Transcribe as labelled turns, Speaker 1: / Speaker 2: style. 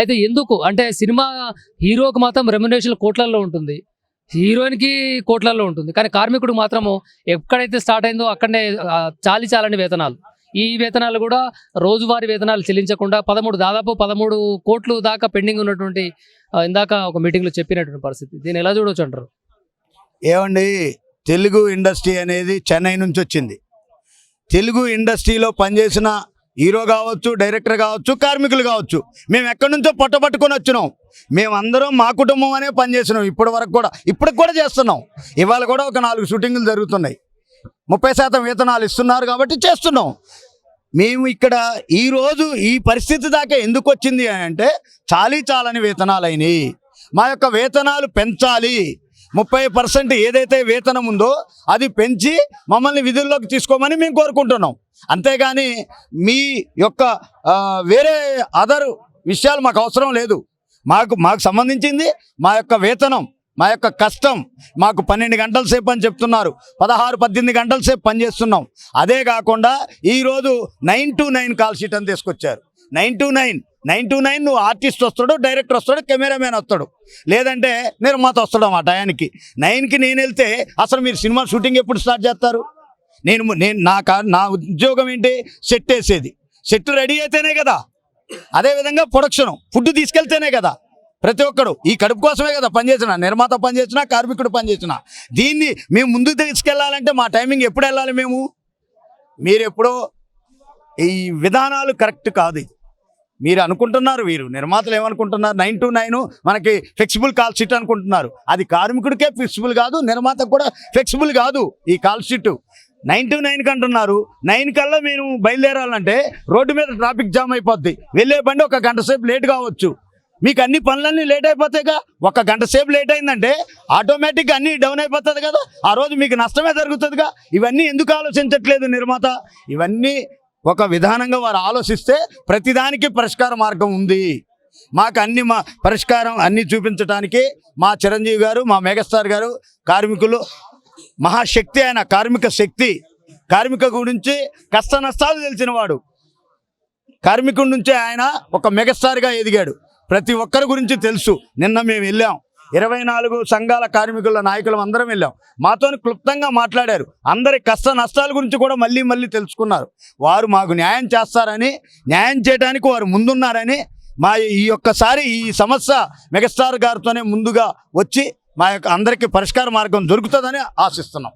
Speaker 1: అయితే ఎందుకు? అంటే సినిమా హీరోకి మాత్రం రెమ్యునేషన్ కోట్లలో ఉంటుంది. హీరోయిన్కి కోట్లలో ఉంటుంది. కానీ కార్మికుడు మాత్రము ఎక్కడైతే స్టార్ట్ అయిందో అక్కడనే చాలి చాలని వేతనాలు. ఈ వేతనాలు కూడా రోజువారీ వేతనాలు చెల్లించకుండా పదమూడు దాదాపు పదమూడు కోట్లు దాకా పెండింగ్ ఉన్నటువంటి ఇందాక ఒక మీటింగ్లో చెప్పినటువంటి పరిస్థితి. దీన్ని ఎలా చూడవచ్చు అంటారు?
Speaker 2: ఏమండి తెలుగు ఇండస్ట్రీ అనేది చెన్నై నుంచి వచ్చింది. తెలుగు ఇండస్ట్రీలో పనిచేసిన హీరో కావచ్చు డైరెక్టర్ కావచ్చు కార్మికులు కావచ్చు మేము ఎక్కడి నుంచో పట్టబట్టుకొని వచ్చినాం. మేమందరం మా కుటుంబం అనే పనిచేసినాం ఇప్పటి వరకు కూడా ఇప్పటికి కూడా చేస్తున్నాం. ఇవాళ కూడా ఒక నాలుగు షూటింగులు జరుగుతున్నాయి. ముప్పై శాతం వేతనాలు ఇస్తున్నారు కాబట్టి చేస్తున్నాం. మేము ఇక్కడ ఈరోజు ఈ పరిస్థితి దాకా ఎందుకు వచ్చింది అంటే చాలీ చాలని వేతనాలు అయినాయి. మా యొక్క వేతనాలు పెంచాలి. ముప్పై పర్సెంట్ ఏదైతే వేతనం ఉందో అది పెంచి మమ్మల్ని విధుల్లోకి తీసుకోమని మేము కోరుకుంటున్నాం. అంతేగాని మీ యొక్క వేరే అదర్ విషయాలు మాకు అవసరం లేదు. మాకు మాకు సంబంధించింది మా యొక్క వేతనం మా యొక్క కష్టం. మాకు పన్నెండు గంటల సేపు అని చెప్తున్నారు. పదహారు పద్దెనిమిది గంటల సేపు పనిచేస్తున్నాం అదే కాకుండా ఈరోజు nine two nine call sheet అని తీసుకొచ్చారు. Nine two nine nine two nine నువ్వు ఆర్టిస్ట్ వస్తాడు డైరెక్టర్ వస్తాడు కెమెరామ్యాన్ వస్తాడు. లేదంటే నిర్మాత వస్తాడు ఆ టయానికి. నైన్కి నేను వెళ్తే అసలు మీరు సినిమా షూటింగ్ ఎప్పుడు స్టార్ట్ చేస్తారు? నేను నేను నా నా ఉద్యోగం ఏంటి? సెట్ వేసేది. సెట్ రెడీ అయితేనే కదా. అదేవిధంగా ప్రొడక్షన్ ఫుడ్ తీసుకెళ్తేనే కదా. ప్రతి ఒక్కడు ఈ కడుపు కోసమే కదా పనిచేసిన నిర్మాత పనిచేసిన కార్మికుడు పనిచేసిన దీన్ని మేము ముందుకు తీసుకెళ్ళాలంటే మా టైమింగ్ ఎప్పుడు వెళ్ళాలి మేము? మీరెప్పుడో ఈ విధానాలు కరెక్ట్ కాదు ఇది. మీరు అనుకుంటున్నారు వీరు నిర్మాతలు ఏమనుకుంటున్నారు? నైన్ టు నైన్ మనకి ఫ్లెక్సిబుల్ కాల్ షీట్ అనుకుంటున్నారు. అది కార్మికుడికే ఫ్లెక్సిబుల్ కాదు నిర్మాతకు కూడా ఫ్లెక్సిబుల్ కాదు ఈ కాల్ షీట్ నైన్ టు నైన్కి అంటున్నారు. నైన్ కల్లా మేము బయలుదేరాలంటే రోడ్డు మీద ట్రాఫిక్ జామ్ అయిపోద్ది. వెళ్ళే బండి ఒక గంట సేపు లేట్ కావచ్చు. మీకు అన్ని పనులన్నీ లేట్ అయిపోతాయిగా. ఒక గంట సేపు లేట్ అయిందంటే ఆటోమేటిక్గా అన్నీ డౌన్ అయిపోతుంది కదా. ఆ రోజు మీకు నష్టమే జరుగుతుందిగా. ఇవన్నీ ఎందుకు ఆలోచించట్లేదు నిర్మాత? ఇవన్నీ ఒక విధానంగా వారు ఆలోచిస్తే ప్రతిదానికి పరిష్కార మార్గం ఉంది. మాకు అన్ని మా పరిష్కారం అన్ని చూపించడానికి మా చిరంజీవి గారు మా మెగాస్టార్ గారు కార్మికులు మహాశక్తి ఆయన కార్మిక శక్తి కార్మిక గురించి కష్ట నష్టాలు తెలిసిన వాడు. కార్మికుడి నుంచే ఆయన ఒక మెగాస్టార్గా ఎదిగాడు. ప్రతి ఒక్కరి గురించి తెలుసు. నిన్న మేము వెళ్ళాం. ఇరవై నాలుగు సంఘాల కార్మికుల నాయకులు అందరం వెళ్ళాం. మాతో క్లుప్తంగా మాట్లాడారు. అందరి కష్ట నష్టాల గురించి కూడా మళ్ళీ మళ్ళీ తెలుసుకున్నారు. వారు మాకు న్యాయం చేస్తారని న్యాయం చేయడానికి వారు ముందున్నారని మా ఈ ఒక్కసారి ఈ సమస్య మెగాస్టార్ గారితోనే ముందుగా వచ్చి మా యొక్క అందరికీ పరిష్కార మార్గం దొరుకుతుందని ఆశిస్తున్నాం.